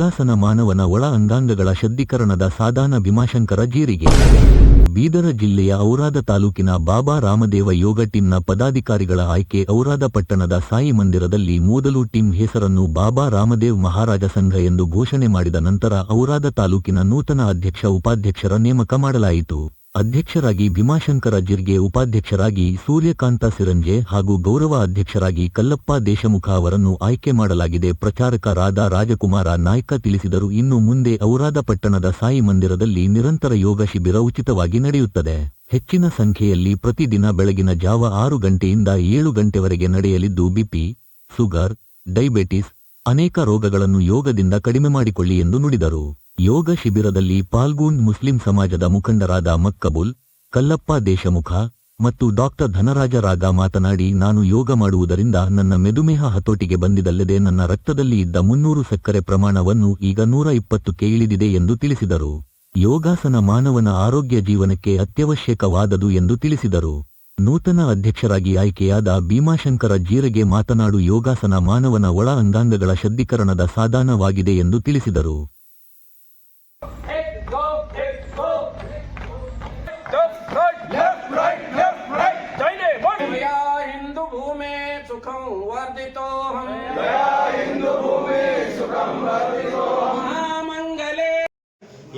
ಯೋಗಾಸನ ಮಾನವನ ಒಳ ಅಂಗಾಂಗಗಳ ಶುದ್ಧೀಕರಣದ ಸಾಧಾನ ಭೀಮಾಶಂಕರ ಜೀರಿಗೆ. ಬೀದರ ಜಿಲ್ಲೆಯ ಔರಾದ ತಾಲೂಕಿನ ಬಾಬಾ ರಾಮದೇವ ಯೋಗ ಟೀಮ್ನ ಪದಾಧಿಕಾರಿಗಳ ಆಯ್ಕೆ ಔರಾದ ಪಟ್ಟಣದ ಸಾಯಿ ಮಂದಿರದಲ್ಲಿ ಮೊದಲು ಟೀಮ್ ಹೆಸರನ್ನು ಬಾಬಾ ರಾಮದೇವ್ ಮಹಾರಾಜ ಸಂಘ ಎಂದು ಘೋಷಣೆ ಮಾಡಿದ ನಂತರ ಔರಾದ ತಾಲೂಕಿನ ನೂತನ ಅಧ್ಯಕ್ಷ ಉಪಾಧ್ಯಕ್ಷರ ನೇಮಕ ಮಾಡಲಾಯಿತು. ಅಧ್ಯಕ್ಷರಾಗಿ ಭೀಮಾಶಂಕರ ಜಿರ್ಗೆ ಉಪಾಧ್ಯಕ್ಷರಾಗಿ ಸೂರ್ಯಕಾಂತ ಸಿರಂಜೆ ಹಾಗೂ ಗೌರವ ಅಧ್ಯಕ್ಷರಾಗಿ ಕಲ್ಲಪ್ಪ ದೇಶಮುಖ ಅವರನ್ನು ಆಯ್ಕೆ ಮಾಡಲಾಗಿದೆ. ಪ್ರಚಾರಕ ರಾಧಾ ರಾಜಕುಮಾರ ನಾಯ್ಕ ತಿಳಿಸಿದರು. ಇನ್ನು ಮುಂದೆ ಔರಾದ ಪಟ್ಟಣದ ಸಾಯಿ ಮಂದಿರದಲ್ಲಿ ನಿರಂತರ ಯೋಗ ಶಿಬಿರ ಉಚಿತವಾಗಿ ನಡೆಯುತ್ತದೆ. ಹೆಚ್ಚಿನ ಸಂಖ್ಯೆಯಲ್ಲಿ ಪ್ರತಿದಿನ ಬೆಳಗಿನ ಜಾವ ಆರು ಗಂಟೆಯಿಂದ ಏಳು ಗಂಟೆವರೆಗೆ ನಡೆಯಲಿದ್ದು ಬಿಪಿ, ಶುಗರ್, ಡೈಬೆಟಿಸ್ ಅನೇಕ ರೋಗಗಳನ್ನು ಯೋಗದಿಂದ ಕಡಿಮೆ ಮಾಡಿಕೊಳ್ಳಿ ಎಂದು ನುಡಿದರು. ಯೋಗ ಶಿಬಿರದಲ್ಲಿ ಪಾಲ್ಗೊಂಡ್ ಮುಸ್ಲಿಂ ಸಮಾಜದ ಮುಖಂಡರಾದ ಮಕ್ಕಬುಲ್, ಕಲ್ಲಪ್ಪ ದೇಶಮುಖ ಮತ್ತು ಡಾಕ್ಟರ್ ಧನರಾಜ ರಾಗ ಮಾತನಾಡಿ, ನಾನು ಯೋಗ ಮಾಡುವುದರಿಂದ ನನ್ನ ಮೆದುಮೇಹ ಹತೋಟಿಗೆ ಬಂದಿದಲ್ಲದೆ ನನ್ನ ರಕ್ತದಲ್ಲಿ ಇದ್ದ ಮುನ್ನೂರು ಸಕ್ಕರೆ ಪ್ರಮಾಣವನ್ನು ಈಗ ನೂರ ಇಪ್ಪತ್ತಕ್ಕೆ ಇಳಿದಿದೆ ಎಂದು ತಿಳಿಸಿದರು. ಯೋಗಾಸನ ಮಾನವನ ಆರೋಗ್ಯ ಜೀವನಕ್ಕೆ ಅತ್ಯವಶ್ಯಕವಾದದು ಎಂದು ತಿಳಿಸಿದರು. ನೂತನ ಅಧ್ಯಕ್ಷರಾಗಿ ಆಯ್ಕೆಯಾದ ಭೀಮಾಶಂಕರ ಜೀರಗೆ ಮಾತನಾಡು ಯೋಗಾಸನ ಮಾನವನ ಒಳ ಅಂಗಾಂಗಗಳ ಶುದ್ಧೀಕರಣದ ಸಾಧನವಾಗಿದೆ ಎಂದು ತಿಳಿಸಿದರು ಸುಖಂ go,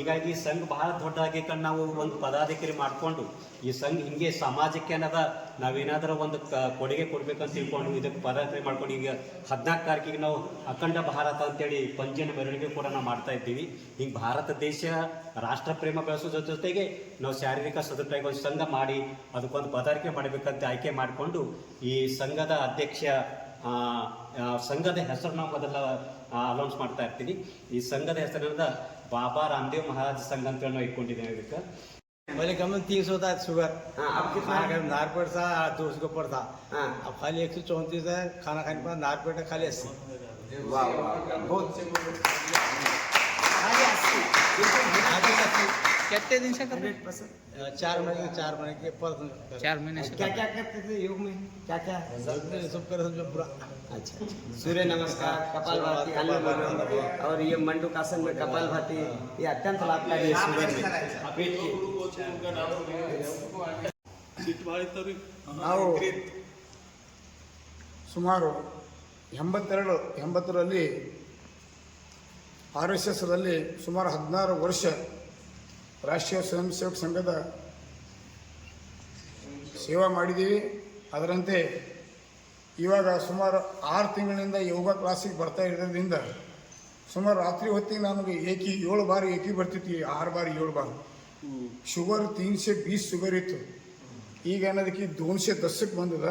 ಹೀಗಾಗಿ ಸಂಘ ಬಹಳ ದೊಡ್ಡದಾಗಿ ಕಂಡು ನಾವು ಒಂದು ಪದಾಧಿಕಾರಿ ಮಾಡಿಕೊಂಡು ಈ ಸಂಘ ಹಿಂಗೆ ಸಮಾಜಕ್ಕೆ ಏನದ ನಾವೇನಾದರೂ ಒಂದು ಕೊಡುಗೆ ಕೊಡಬೇಕಂತ ತಿಳ್ಕೊಂಡು ಇದಕ್ಕೆ ಪದಾಧಿಕಾರಿ ಮಾಡ್ಕೊಂಡು ಈಗ ಹದಿನಾಲ್ಕು ತಾರೀಕಿಗೆ ನಾವು ಅಖಂಡ ಭಾರತ ಅಂತೇಳಿ ಪಂಜಿನ ಮೆರವಣಿಗೆ ಕೂಡ ನಾವು ಮಾಡ್ತಾ ಇದ್ದೀವಿ. ಹಿಂಗೆ ಭಾರತ ದೇಶ ರಾಷ್ಟ್ರ ಪ್ರೇಮ ಬೆಳೆಸೋದ್ರ ಜೊತೆಗೆ ನಾವು ಶಾರೀರಿಕ ಸದೃಢವಾಗಿ ಒಂದು ಸಂಘ ಮಾಡಿ ಅದಕ್ಕೊಂದು ಪದಾರಿಕೆ ಮಾಡಬೇಕಂತ ಆಯ್ಕೆ ಮಾಡಿಕೊಂಡು ಈ ಸಂಘದ ಅಧ್ಯಕ್ಷ ಸಂಘದ ಹೆಸರು ನಾವು ಮೊದಲ ಅನೌನ್ಸ್ ಮಾಡ್ತಾ ಇರ್ತೀನಿ ಈ ಸಂಘದ ಹೆಸರಿನಿಂದ ಬಾಬಾ ರಾಮದೇವ್ ಮಹಾರಾಜ ಸಂಘ ಅಂತ ಹೇಳಿ ನಾವು ಇಟ್ಕೊಂಡಿದ್ದೇವೆ ಇದಕ್ಕೆ पहले कम तीन सौ था शुगर हाँ, अब कितना है? नार पेट था दो सौ ऊपर था हाँ। अब खाली एक सौ चौंतीस है खाना खाने के बाद नार पेट है खाली अस्सी आगे कितने दिन से कर रहे अ, चार महीने चार महीने के पर चार महीने से क्या क्या करते थे योग में क्या क्या सब में सब कर सब पूरा अच्छा सूर्य नमस्कार कपाल भाती अनुलोम विलोम और ये मंडूकासन में कपाल भाती ये अत्यंत लाभकारी है शुगर में पेट की ನಾವು ಸುಮಾರು ಎಂಬತ್ತೆರಡು ಎಂಬತ್ತರಲ್ಲಿ ಆರ್ ಎಸ್ ಎಸ್ರಲ್ಲಿ ಸುಮಾರು ಹದಿನಾರು ವರ್ಷ ರಾಷ್ಟ್ರೀಯ ಸ್ವಯಂ ಸೇವಕ ಸಂಘದ ಸೇವಾ ಮಾಡಿದ್ದೀವಿ. ಅದರಂತೆ ಇವಾಗ ಸುಮಾರು ಆರು ತಿಂಗಳಿಂದ ಯೋಗ ಕ್ಲಾಸಿಗೆ ಬರ್ತಾ ಇರೋದ್ರಿಂದ ಸುಮಾರು ರಾತ್ರಿ ಹೊತ್ತಿಗೆ ನಮಗೆ ಏಕಿ ಏಳು ಬಾರಿ ಏಕಿ ಬರ್ತಿತ್ತು ಆರು ಬಾರಿ ಏಳು ಬಾರಿ. ಶುಗರ್ ತೀನ್ಶೆ ಬೀಸ್ ಶುಗರ್ ಇತ್ತು. ಈಗ ಏನದಕ್ಕೆ ದೋನ್ಶೆ ದಸಕ್ಕೆ ಬಂದದ.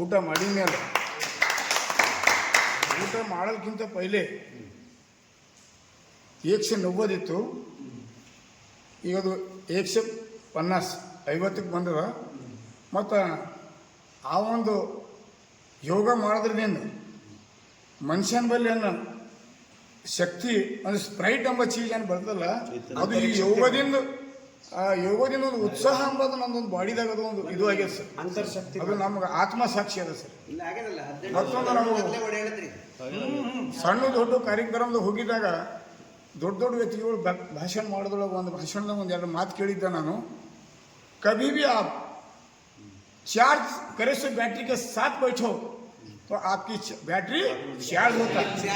ಊಟ ಮಾಡಿದ ಮೇಲೆ ಊಟ ಮಾಡೋದಕ್ಕಿಂತ ಪೈಲೆ ಏಕ್ಷೆ ನವ್ವದಿತ್ತು. ಈಗ ಅದು ಏಕ್ಶೆ ಪನ್ನಾಸ್ ಐವತ್ತಕ್ಕೆ ಬಂದದ. ಮತ್ತು ಆ ಒಂದು ಯೋಗ ಮಾಡೋದ್ರಿಂದ ಮನುಷ್ಯನ ಬಲ್ಲಿ ಅನ್ನೋ ಶಕ್ತಿ ಅಂದ್ರೆ ಸ್ಪ್ರೈಟ್ ಎಂಬ ಚೀಜ್ ಏನು ಬರ್ತದಲ್ಲ ಅದು ಈ ಯೋಗದಿಂದ ಆ ಯೋಗದಿಂದ ಒಂದು ಉತ್ಸಾಹ ಅಂಬೋದು ನಮ್ದೊಂದು ಬಾಡಿದಾಗ ಅದು ಒಂದು ಇದು ಆಗ್ಯದ ಸರ್. ಅಂತರ್ಶಕ್ತಿ ಅದು ನಮ್ಗೆ ಆತ್ಮಸಾಕ್ಷಿ ಅದ ಸರ್. ಮತ್ತೊಂದು ನಾವು ಸಣ್ಣ ದೊಡ್ಡ ಕಾರ್ಯಕ್ರಮದ ಹೋಗಿದ್ದಾಗ ದೊಡ್ಡ ದೊಡ್ಡ ವ್ಯಕ್ತಿಗಳು ಬ- ಭಾಷಣ ಮಾಡೋದ್ರೊಳಗೆ ಒಂದು ಭಾಷಣದಾಗ ಒಂದು ಎರಡು ಮಾತು ಕೇಳಿದ್ದೆ ನಾನು कभी भी आप चार्ज करे से बैटरी के साथ बैठो तो आपकी च- बैटरी चार्ज होता है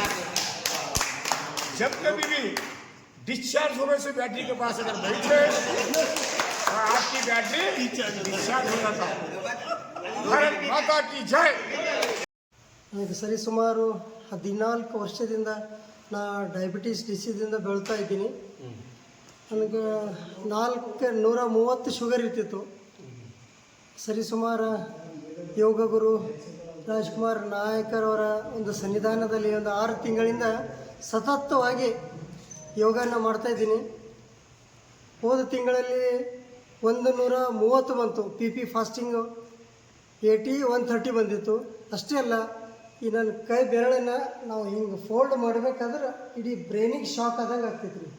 जब कभी भी डिस्चार्ज होने से बैटरी के पास अगर बैठे तो आपकी बैटरी डिस्चार्ज हो जाता है भारत माता की जय ನನಗೆ ಸರಿ ಸುಮಾರು ಹದಿನಾಲ್ಕು ವರ್ಷದಿಂದ ನಾ ಡಯಾಬಿಟೀಸ್ ಡಿಸೀಸಿಂದ ಬೆಳ್ತಾ ಇದ್ದೀನಿ. ನನಗೆ ನಾಲ್ಕು ನೂರ ಮೂವತ್ತು ಶುಗರ್ ಇರ್ತಿತ್ತು. ಸರಿ ಸುಮಾರು ಯೋಗ ಗುರು ರಾಜ್ಕುಮಾರ್ ನಾಯಕರವರ ಒಂದು ಸನ್ನಿಧಾನದಲ್ಲಿ ಒಂದು ಆರು ತಿಂಗಳಿಂದ ಸತತವಾಗಿ ಯೋಗನ ಮಾಡ್ತಾಯಿದ್ದೀನಿ ಹೋದ ತಿಂಗಳಲ್ಲಿ ಒಂದು ನೂರ ಮೂವತ್ತು ಬಂತು. P P fasting eighty one thirty ಬಂದಿತ್ತು. ಅಷ್ಟೇ ಅಲ್ಲ ಈ ನನ್ನ ಕೈ ಬೆರಳನ್ನ ನಾವು ಹಿಂಗೆ ಫೋಲ್ಡ್ ಮಾಡಬೇಕಾದ್ರೆ ಇಡೀ ಬ್ರೈನಿಗೆ ಶಾಕ್ ಆದಂಗೆ ಆಗ್ತೈತೆ ರೀ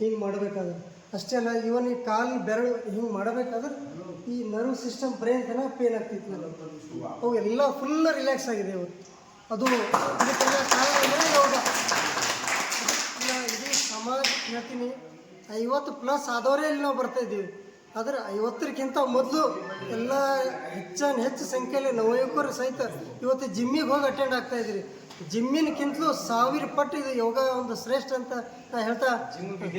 ಹಿಂಗೆ ಮಾಡಬೇಕಾದ್ರೆ. ಅಷ್ಟೇ ಅಲ್ಲ ಇವನ್ ಈ ಕಾಲು ಬೆರಳು ಹಿಂಗೆ ಮಾಡಬೇಕಾದ್ರೆ ಈ ನರ್ವ್ ಸಿಸ್ಟಮ್ ಬ್ರೈನ್ ತನಕ ಪೇನ್ ಆಗ್ತಿತ್ತು ಅವು ಎಲ್ಲ ಫುಲ್ ರಿಲ್ಯಾಕ್ಸ್ ಆಗಿದೆ ಇವತ್ತು ಅದು ಇದಕ್ಕೆಲ್ಲ ಕಾರಣ ಅಂದ್ರೆ ಯೋಗ. ಹೇಳ್ತೀನಿ ಐವತ್ತು ಪ್ಲಸ್ ಆದವರೇ ಇಲ್ಲಿ ನಾವು ಬರ್ತಾ ಇದ್ದೀವಿ. ಆದರೆ ಐವತ್ತರಕ್ಕಿಂತ ಮೊದಲು ಎಲ್ಲ ಹೆಚ್ಚಾನ ಹೆಚ್ಚು ಸಂಖ್ಯೆಯಲ್ಲಿ ನವಯುವಕರು ಸಹಿತ ಇವತ್ತು ಜಿಮ್ಮಿಗೆ ಹೋಗಿ ಅಟೆಂಡ್ ಆಗ್ತಾ ಇದ್ದೀರಿ. ಜಿಮ್ಮಿನಕ್ಕಿಂತಲೂ ಸಾವಿರ ಪಟ್ಟು ಇದು ಯೋಗ ಒಂದು ಶ್ರೇಷ್ಠ ಅಂತ ನಾ ಹೇಳ್ತಾ